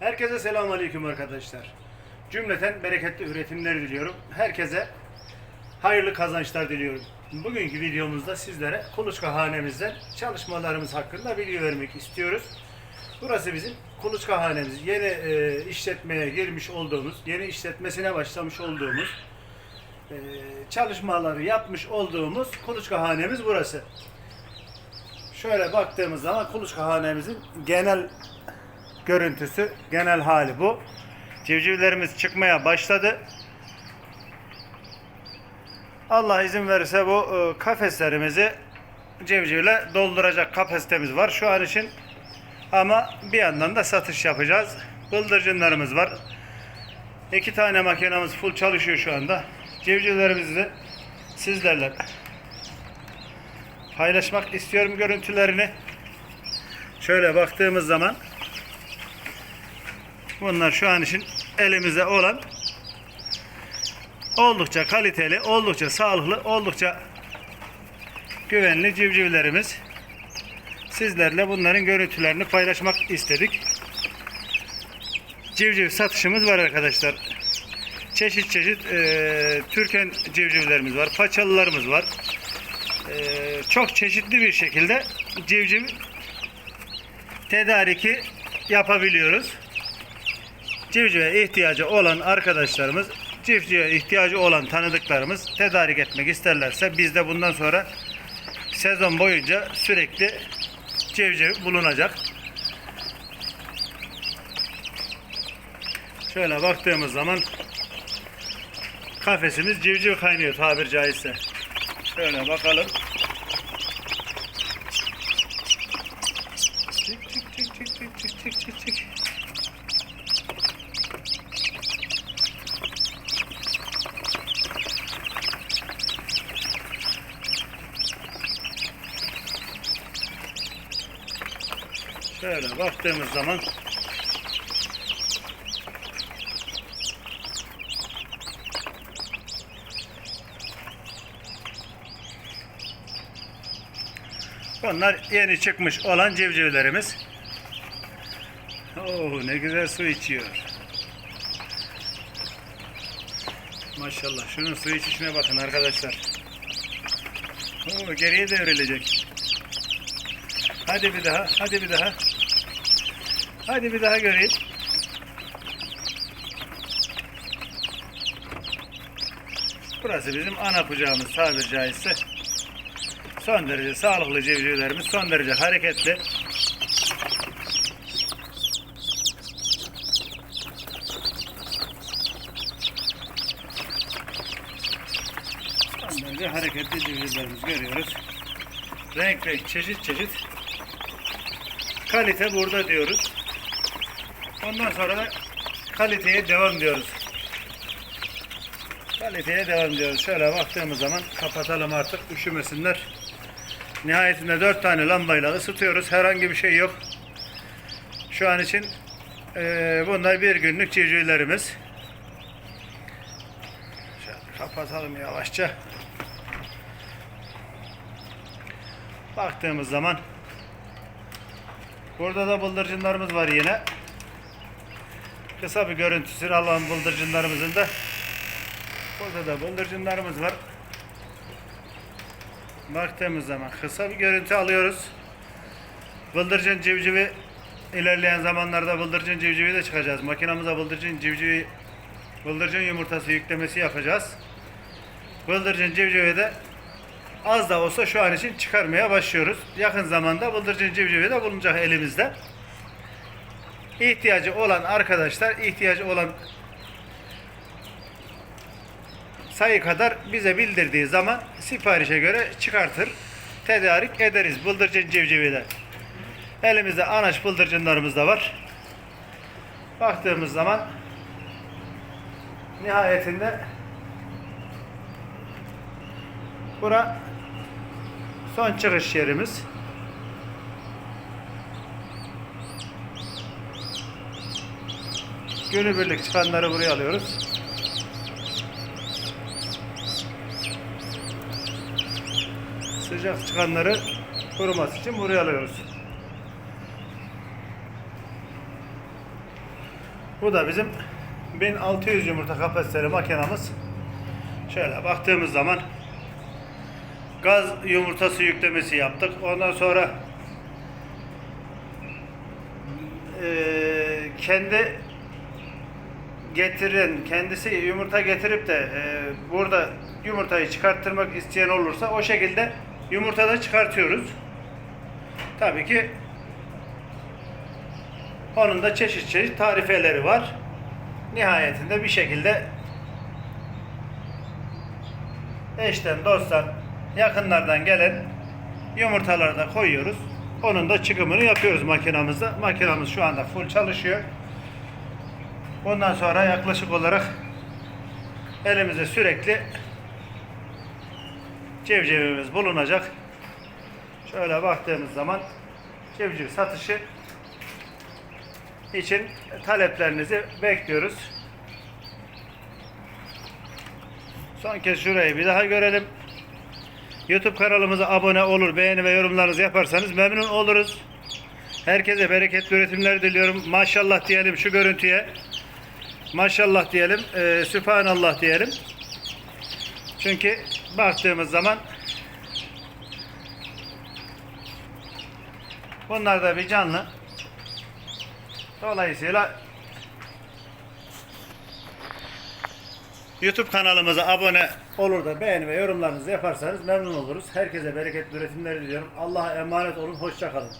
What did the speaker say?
Herkese selamun aleyküm arkadaşlar. Cümleten bereketli üretimler diliyorum. Herkese hayırlı kazançlar diliyorum. Bugünkü videomuzda sizlere kuluçka hanemizden çalışmalarımız hakkında bilgi vermek istiyoruz. Burası bizim kuluçka hanemiz. Yeni e, işletmeye girmiş olduğumuz, yeni işletmesine başlamış olduğumuz, e, çalışmaları yapmış olduğumuz kuluçka hanemiz burası. Şöyle baktığımız zaman kuluçka hanemizin genel görüntüsü, genel hali bu. Civcivlerimiz çıkmaya başladı. Allah izin verirse bu e, kafeslerimizi civcivle dolduracak kapasitemiz var şu an için. Ama bir yandan da satış yapacağız. Bıldırcınlarımız var. İki tane makinamız full çalışıyor şu anda. Civcivlerimizi de sizlerle paylaşmak istiyorum görüntülerini. Şöyle baktığımız zaman bunlar şu an için elimizde olan oldukça kaliteli, oldukça sağlıklı, oldukça güvenli civcivlerimiz. Sizlerle bunların görüntülerini paylaşmak istedik. Civciv satışımız var arkadaşlar. Çeşit çeşit eee Türken civcivlerimiz var, paçalılarımız var. Eee, çok çeşitli bir şekilde civciv tedariki yapabiliyoruz. Civcive ihtiyacı olan arkadaşlarımız, civcive ihtiyacı olan tanıdıklarımız tedarik etmek isterlerse bizde bundan sonra sezon boyunca sürekli civciv bulunacak. Şöyle baktığımız zaman kafesimiz civciv kaynıyor tabir caizse. Şöyle bakalım. Şöyle baktığımız zaman Bunlar yeni çıkmış olan civcivlerimiz. Oo ne güzel su içiyor. Maşallah şunun su içişine bakın arkadaşlar. Oo geriye devrilecek. Hadi bir daha, hadi bir daha. Hadi bir daha göreyim. Burası bizim ana kucağımız tabiri caizse. Son derece sağlıklı civcivlerimiz, son derece hareketli. Son hareketli civcivlerimizi görüyoruz. Renk renk, çeşit çeşit. Kalite burada diyoruz. Ondan sonra da kaliteye devam diyoruz. Kaliteye devam diyoruz. Şöyle baktığımız zaman kapatalım artık üşümesinler. Nihayetinde 4 tane lambayla ısıtıyoruz. Herhangi bir şey yok. Şu an için eee, bunlar bir günlük civcivlerimiz. Şöyle kapatalım yavaşça. Baktığımız zaman burada da bıldırcınlarımız var yine. Kısa bir görüntüsünü alalım bıldırcınlarımızın da. Burada da bıldırcınlarımız var. Baktığımız zaman kısa bir görüntü alıyoruz. Bıldırcın civcivi ilerleyen zamanlarda bıldırcın civcivi de çıkacağız. Makinamıza bıldırcın civcivi bıldırcın yumurtası yüklemesi yapacağız. Bıldırcın civcivi de az da olsa şu an için çıkarmaya başlıyoruz. Yakın zamanda bıldırcın civcivi de bulunacak elimizde. İhtiyacı olan arkadaşlar, ihtiyacı olan sayı kadar bize bildirdiği zaman siparişe göre çıkartır, tedarik ederiz bıldırcın civciviyle. Elimizde anaç bıldırcınlarımız da var. Baktığımız zaman nihayetinde bura son çıkış yerimiz. Günübirlik çıkanları buraya alıyoruz. Sıcak çıkanları kuruması için buraya alıyoruz. Bu da bizim 1600 yumurta kapasiteli makinamız. Şöyle baktığımız zaman gaz yumurtası yüklemesi yaptık. Ondan sonra eee, kendi getiren, kendisi yumurta getirip de eee, burada yumurtayı çıkarttırmak isteyen olursa o şekilde yumurta da çıkartıyoruz. Tabii ki onun da çeşit çeşit tarifeleri var. Nihayetinde bir şekilde eşten, dosttan, yakınlardan gelen yumurtaları da koyuyoruz. Onun da çıkımını yapıyoruz makinamızda. Makinamız şu anda full çalışıyor. Bundan sonra yaklaşık olarak elimizde sürekli cevcevimiz bulunacak. Şöyle baktığımız zaman civciv satışı için taleplerinizi bekliyoruz. Son kez şurayı bir daha görelim. YouTube kanalımıza abone olur, beğeni ve yorumlarınızı yaparsanız memnun oluruz. Herkese bereketli üretimler diliyorum. Maşallah diyelim şu görüntüye. Maşallah diyelim. Ee, Sübhanallah diyelim. Çünkü baktığımız zaman bunlar da bir canlı. Dolayısıyla YouTube kanalımıza abone olur da beğeni ve yorumlarınızı yaparsanız memnun oluruz. Herkese bereketli üretimler diliyorum. Allah'a emanet olun. Hoşça kalın.